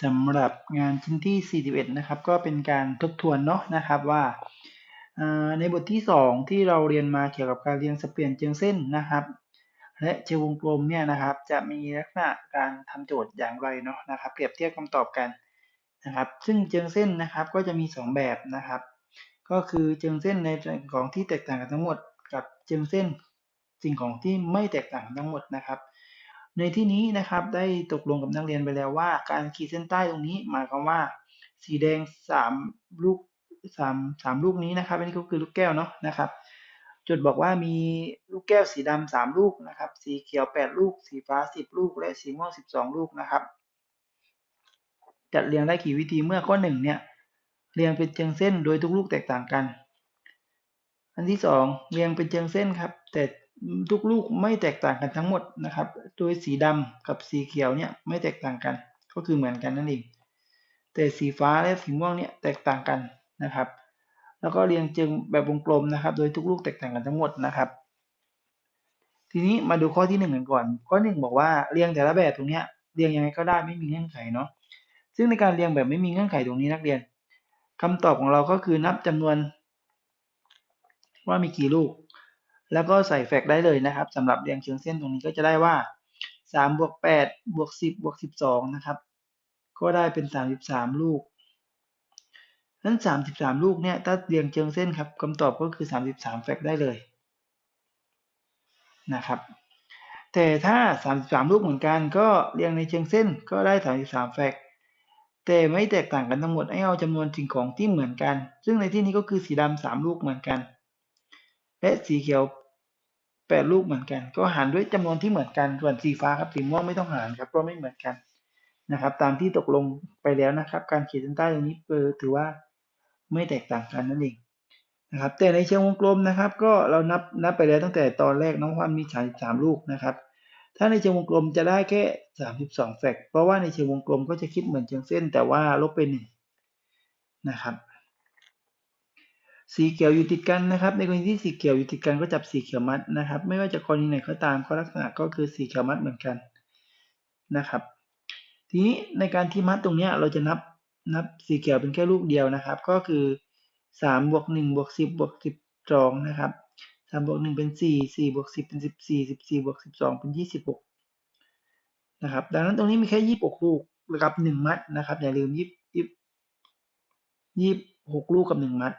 สำหรับงานชิ้นที่ 41 นะครับ ก็เป็นการทบทวนเนาะนะครับว่าในบทที่ 2 ที่เราเรียนมาเกี่ยวกับการเรียงสเปลี่ยนเชิงเส้นนะครับ และเชิงวงกลมเนี่ยนะครับ จะมีลักษณะการทำโจทย์อย่างไรเนาะนะครับ เปรียบเทียบคำตอบกันนะครับ ซึ่งเชิงเส้นนะครับก็จะมี 2 แบบนะครับ ก็คือเชิงเส้นในของที่แตกต่างกันทั้งหมด กับเชิงเส้นสิ่งของที่ไม่แตกต่างกันทั้งหมดนะครับ ในที่นี้นะครับได้ตกลงกับนักเรียนไปแล้วว่า การขีดเส้นใต้ตรงนี้หมายความว่า สีแดง3ลูก3 3ลูกนี้นะครับอันนี้ก็คือลูกแก้วเนาะนะครับจุดบอกว่ามีลูกแก้วสีดำ3ลูกนะครับ สีเขียว8ลูก สีฟ้า10ลูก และสีม่วง12ลูกนะครับ จัดเรียงได้กี่วิธีเมื่อข้อ1เนี่ยเรียงเป็นเชิงเส้นโดยทุกลูกแตกต่างกัน อันที่2เรียงเป็นเชิงเส้นครับ แต่ ทุกลูกไม่แตกต่างกันทั้งหมดนะครับ โดยสีดำกับสีเขียวเนี่ยไม่แตกต่างกัน ก็คือเหมือนกันนั่นเอง แต่สีฟ้าและสีม่วงเนี่ยแตกต่างกันนะครับ แล้วก็เรียงจึงแบบวงกลมนะครับ โดยทุกลูกแตกต่างกันทั้งหมดนะครับ ทีนี้มาดูข้อที่หนึ่งกันก่อน ข้อหนึ่งบอกว่าเรียงแต่ละแบบตรงเนี้ยเรียงยังไงก็ได้ไม่มีเงื่อนไขเนาะ ซึ่งในการเรียงแบบไม่มีเงื่อนไขตรงนี้นักเรียนคำตอบของเราก็คือนับจำนวน ว่ามีกี่ลูก แล้วก็ใส่แฟกได้เลยนะครับสำหรับเรียงเชิงเส้นตรงนี้ก็จะได้ว่า3บวก8บวก10บวก12 นะครับ ก็ได้เป็น 33 ลูกนั้น 33 ลูกเนี่ยถ้าเรียงเชิงเส้นครับคำตอบก็คือ 33 แฟกได้เลยนะครับ แต่ถ้า 33 ลูกเหมือนกัน ก็เรียงในเชิงเส้นก็ได้ 33 แฟกแต่ไม่แตกต่างกันทั้งหมดให้เอาจำนวนสิ่งของที่เหมือนกัน ซึ่งในที่นี้ก็คือสีดำ3ลูกเหมือนกัน และสีเขียว แปดลูกเหมือนกัน ก็หารด้วยจำนวนที่เหมือนกันส่วนสีฟ้าครับสีม่วงไม่ต้องหารครับเพราะไม่เหมือนกันนะครับ ตามที่ตกลงไปแล้วนะครับ การขีดเส้นใต้ตรงนี้เปอถือว่าไม่แตกต่างกันนั่นเองนะครับ แต่ในเชิงวงกลมนะครับ ก็เรานับนับไปแล้วตั้งแต่ตอนแรกน้องวันมีสามสามลูกนะครับ ถ้าในเชิงวงกลมจะได้แค่สามสิบสองแฟกเพราะว่าในเชิงวงกลมก็จะคิดเหมือนเชิงเส้น แต่ว่าลบไปหนึ่งนะครับ สีเขียวอยู่ติดกันนะครับในกรณีที่สีเขียวอยู่ติดกันก็จับสีเขียวมัดนะครับ ไม่ว่าจะกรณีไหนก็ตามก็ลักษณะก็คือสีเขียวมัดเหมือนกันนะครับ ทีนี้ในการที่มัดตรงนี้เราจะนับนับสีเขียวเป็นแค่ลูกเดียวนะครับ ก็คือสามบวกหนึ่งบวกสิบบวกสิบสองนะครับสามบวกหนึ่งเป็นสี่สี่บวกสิบเป็นสิบสี่สิบสี่บวกสิบสองเป็นยี่สิบหกนะครับดังนั้นตรงนี้มีแค่ยี่สิบหกลูกกับหนึ่งมัดนะครับอย่าลืมยี่สิบยี่หกลูกกับหนึ่งมัด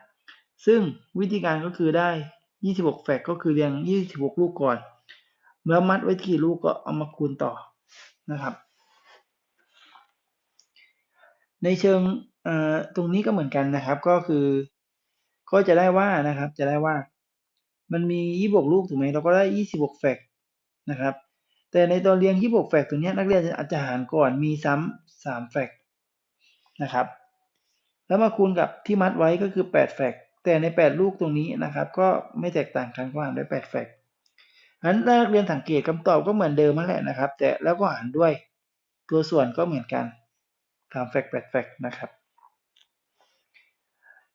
ซึ่งวิธีการก็คือได้ 26 แฟกก็คือเรียง 26 ลูกก่อนเมื่อมัดไว้กี่ลูกก็เอามาคูณต่อนะครับ ในเชิงตรงนี้ก็เหมือนกันนะครับ ก็คือ ก็จะได้ว่านะครับ จะได้ว่า มันมี 26 ลูกถูกไหมเราก็ได้ 26 แฟกนะครับ แต่ในตอนเรียง 26 แฟกตรงนี้นักเรียนอาจจะหารก่อนมีซ้ำ3แฟกนะครับ แล้วมาคูณกับที่มัดไว้ก็คือ 8 แฟก แต่ใน 8 ลูกตรงนี้นะครับ ก็ไม่แตกต่างกันก็หารด้วย8แฟกต์นั้นนักเรียนสังเกตคำตอบก็เหมือนเดิมนั่นแหละนะครับ แต่แล้วก็หารด้วยตัวส่วนก็เหมือนกันตามแฟกต์8แฟกต์นะครับ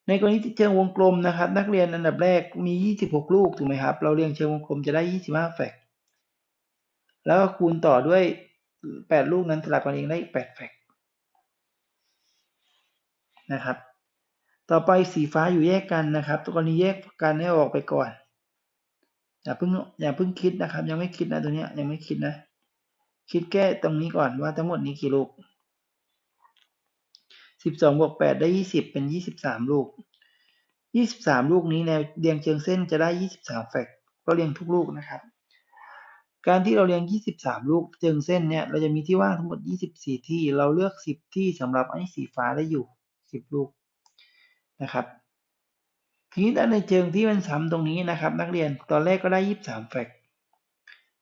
ในกรณีเชิงวงกลมนะครับ นักเรียนอันดับแรกมี 26 ลูกถูกไหมครับ เราเรียงเชิงวงกลมจะได้ 25แฟกต์แล้วก็คูณต่อด้วย 8 ลูกนั้นสลับกันเองได้8แฟกต์นะครับ ต่อไปสีฟ้าอยู่แยกกันนะครับตัวกรณีแยกกันให้ออกไปก่อน อย่าเพิ่งอย่าเพิ่งคิดนะครับ ยังไม่คิดนะตัวนี้ยังไม่คิดนะ คิดแก้ตรงนี้ก่อนว่าทั้งหมดนี้กี่ลูกสิบสองบวกแปดได้ยี่สิบเป็นยี่สิบสามลูกยี่สิบสามลูกนี้แนวเรียงเชิงเส้นจะได้ยี่สิบสามแฟกก็เรียงทุกลูกนะครับ การที่เราเรียงยี่สิบสามลูกเชิงเส้นเนี่ยเราจะมีที่ว่างทั้งหมดยี่สิบสี่ที่เราเลือกสิบที่สำหรับไอ้สีฟ้าได้อยู่สิบลูก นะครับ ทีนี้ด้านในเชิงที่มันซ้ำตรงนี้นะครับ นักเรียนตอนแรกก็ได้ยี่สามแฟก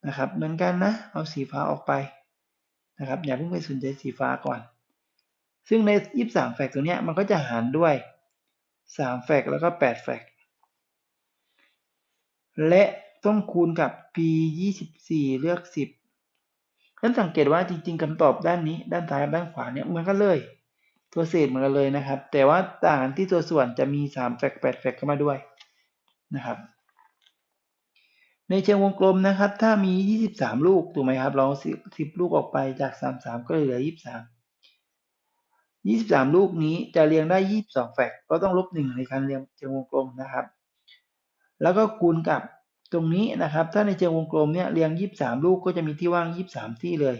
นะครับเหมือนกันนะเอาสีฟ้าออกไปนะครับอย่าเพิ่งไปสนใจสีฟ้าก่อน ซึ่งในยี่สามแฟกตัวนี้มันก็จะหารด้วยสามแฟกแล้วก็แปดแฟกและต้องคูณกับ p ยี่สิบสี่เลือกสิบท่านสังเกตว่าจริง ๆคำตอบด้านนี้ ด้านซ้ายกับด้านขวาเนี่ยเหมือนกันเลย ตัวเศษเหมือนกันเลยนะครับ แต่ว่าต่างกันที่ตัวส่วนจะมี3แฟก8แฟกเข้ามาด้วยนะครับ ในเชิงวงกลมนะครับ ถ้ามี 23 ลูกถูกไหมครับเรา10ลูกออกไปจาก 33 ก็เหลือ 23ยี่สิบสามลูกนี้จะเรียงได้ยี่สิบสองแฟกต์ก็ต้องลบหนึ่งในการเรียงเชิงวงกลมนะครับ แล้วก็คูณกับตรงนี้นะครับ ถ้าในเชิงวงกลมเนี่ยเรียงยี่สิบสามลูกก็จะมีที่ว่างยี่สิบสามที่เลย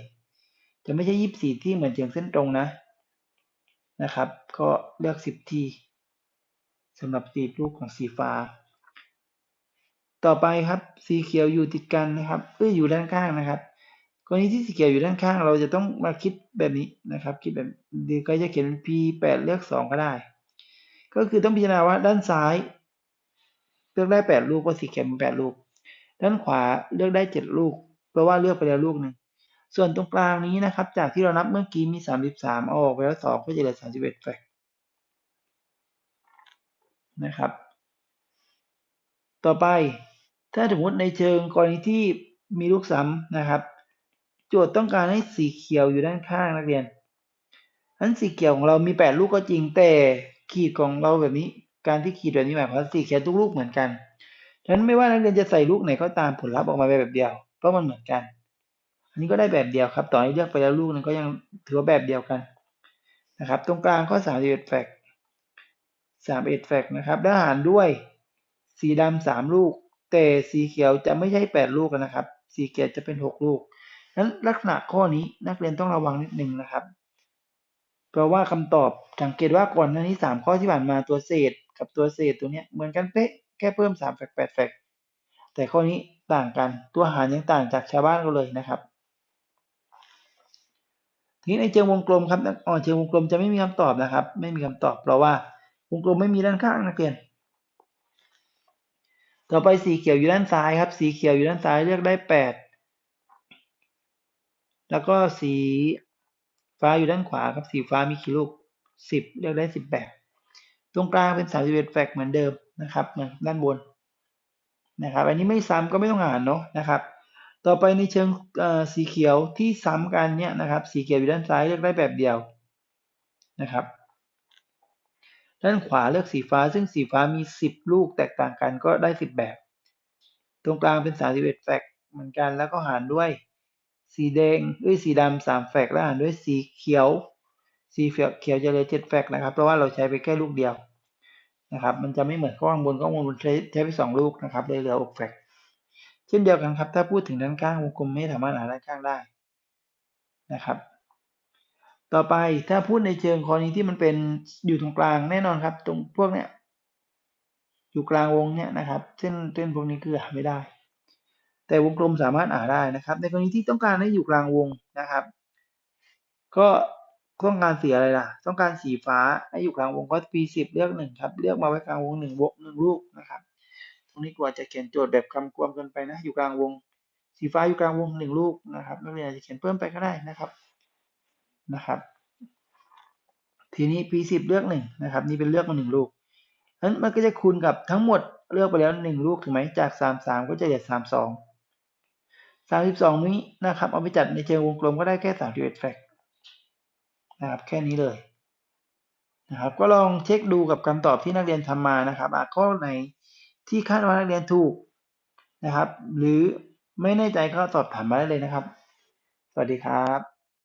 จะไม่ใช่ยี่สิบสี่ที่เหมือนเชิงเส้นตรงนะ นะครับ ก็เลือกสิบที่สำหรับสีบลูกของสีฟ้า ต่อไปครับ สีเขียวอยู่ติดกันนะครับเอ้ยอยู่ด้านข้างนะครับกรณีที่สีเขียวอยู่ด้านข้าง เราจะต้องมาคิดแบบนี้นะครับ คิดแบบดีก็จะเขียน p 8เลือก 2 ก็ได้ ก็คือต้องพิจารณาว่าด้านซ้าย เลือกได้ 8 ลูกเพราะสีเขียวมี8ลูก ด้านขวาเลือกได้ 7 ลูก เพราะว่าเลือกไปแล้วลูกหนึ่ง ส่วนตรงกลางนี้นะครับ จากที่เรานับเมื่อกี้มี 33 เอาออกไปแล้ว 2 ก็จะเหลือ 31แฟกนะครับ ต่อไปถ้าสมมติในเชิงกรณีที่มีลูกซ้ำนะครับ โจทย์ต้องการให้สีเขียวอยู่ด้านข้างนักเรียนนั้นสีเขียวของเรามีแปดลูกก็จริงแต่ขีดของเราแบบนี้การที่ขีดแบบนี้หมายความว่าสีเขียวทุกลูกเหมือนกันฉะนั้นไม่ว่านักเรียนจะใส่ลูกไหนก็ตามผลลัพธ์ออกมาแบบเดียวเพราะมันเหมือนกัน นนี้ก็ได้แบบเดียวครับ ต่อให้เลือกไปแล้วลูกนึงก็ยังถือว่าแบบเดียวกันนะครับ ตรงกลางข้อสามเอ็ดแฟกสามเอ็ดแฟกนะครับได้หารด้วย สีดำสามลูก แต่สีเขียวจะไม่ใช่แปดลูกนะครับ สีเขียวจะเป็นหกลูกนั้นลักษณะข้อนี้นักเรียนต้องระวังนิดหนึ่งนะครับ เพราะว่าคำตอบสังเกตว่าก่อนหน้านี้สามข้อที่ผ่านมาตัวเศษ กับตัวเศษตัวเนี้ยเหมือนกันเป๊ะแค่เพิ่มสามแฟกแปดแฟกแต่ข้อนี้ต่างกันตัวหารยังต่างจากชาวบ้านก็เลยนะครับ ทีนี้ในเชิงวงกลมครับอ๋อเชิงวงกลมจะไม่มีคำตอบนะครับ ไม่มีคำตอบเพราะว่าวงกลมไม่มีด้านข้างนักเรียน ต่อไปสีเขียวอยู่ด้านซ้ายครับ สีเขียวอยู่ด้านซ้ายเลือกได้แปดแล้วก็สีฟ้าอยู่ด้านขวาครับ สีฟ้ามีกี่ลูกสิบเลือกได้สิบแปดตรงกลางเป็นสามสิบเอ็ดแฟกเหมือนเดิมนะครับเหมือนด้านบนนะครับ อันนี้ไม่ซ้ำก็ไม่ต้องอ่านเนาะนะครับ ต่อไปในเชิงสีเขียวที่ซ้ำกันเนี่ยนะครับ สีเขียวอยู่ด้านซ้ายเลือกได้แบบเดียวนะครับ ด้านขวาเลือกสีฟ้า ซึ่งสีฟ้ามีสิบลูกแตกต่างกันก็ได้สิบแบบ ตรงกลางเป็นสามสิบเอ็ดแฟกเหมือนกันแล้วก็หารด้วยสีแดงด้วยสีดำสามแฟกแล้วอ่านด้วยสีเขียว สีเขียวจะเหลือเจ็ดแฟกนะครับ เพราะว่าเราใช้ไปแค่ลูกเดียวนะครับ มันจะไม่เหมือนข้างบนข้างบนใช้ใช้ไปสองลูกนะครับเลยเหลือหกแฟก เช่นเดียวกันครับ ถ้าพูดถึงด้านข้างวงกลมไม่สามารถหาด้านข้างได้นะครับ ต่อไปถ้าพูดในเชิงกรณีที่มันเป็นอยู่ตรงกลางแน่นอนครับ ตรงพวกเนี้ยอยู่กลางวงเนี้ยนะครับ เส้นเส้นพวกนี้คือหาไม่ได้ แต่วงกลมสามารถอ่านได้นะครับ ในกรณีที่ต้องการให้อยู่กลางวงนะครับ ก็ต้องการสีอะไรล่ะ ต้องการสีฟ้าให้อยู่กลางวงก็ P10 เลือกหนึ่งครับ เลือกมาไว้กลางวงหนึ่งวงหนึ่งลูกนะครับ รงนี้กว่าจะเขียนโจทย์แบบคำกวมเกินไปนะ อยู่กลางวง สีฟ้าอยู่กลางวงหนึ่งลูกนะครับนักเรียนจะเขียนเพิ่มไปก็ได้นะครับ นะครับ ทีนี้ P10 เลือกหนึ่งนะครับ นี่เป็นเลือกมาหนึ่งลูกนั้นมันก็จะคูณกับทั้งหมดเลือกไปแล้วหนึ่งลูกถูกไหมจากสามสามก็จะเหลือสามสองสามสิบสองนี้นะครับ เอาไปจัดในเชิงวงกลมก็ได้แค่สามสิบเอ็ดแฟกนะครับ แค่นี้เลยนะครับ ก็ลองเช็คดูกับคำตอบที่นักเรียนทำมานะครับข้อไหน ที่คาดว่านักเรียนถูกนะครับ หรือไม่แน่ใจก็สอบถามมาได้เลยนะครับ สวัสดีครับ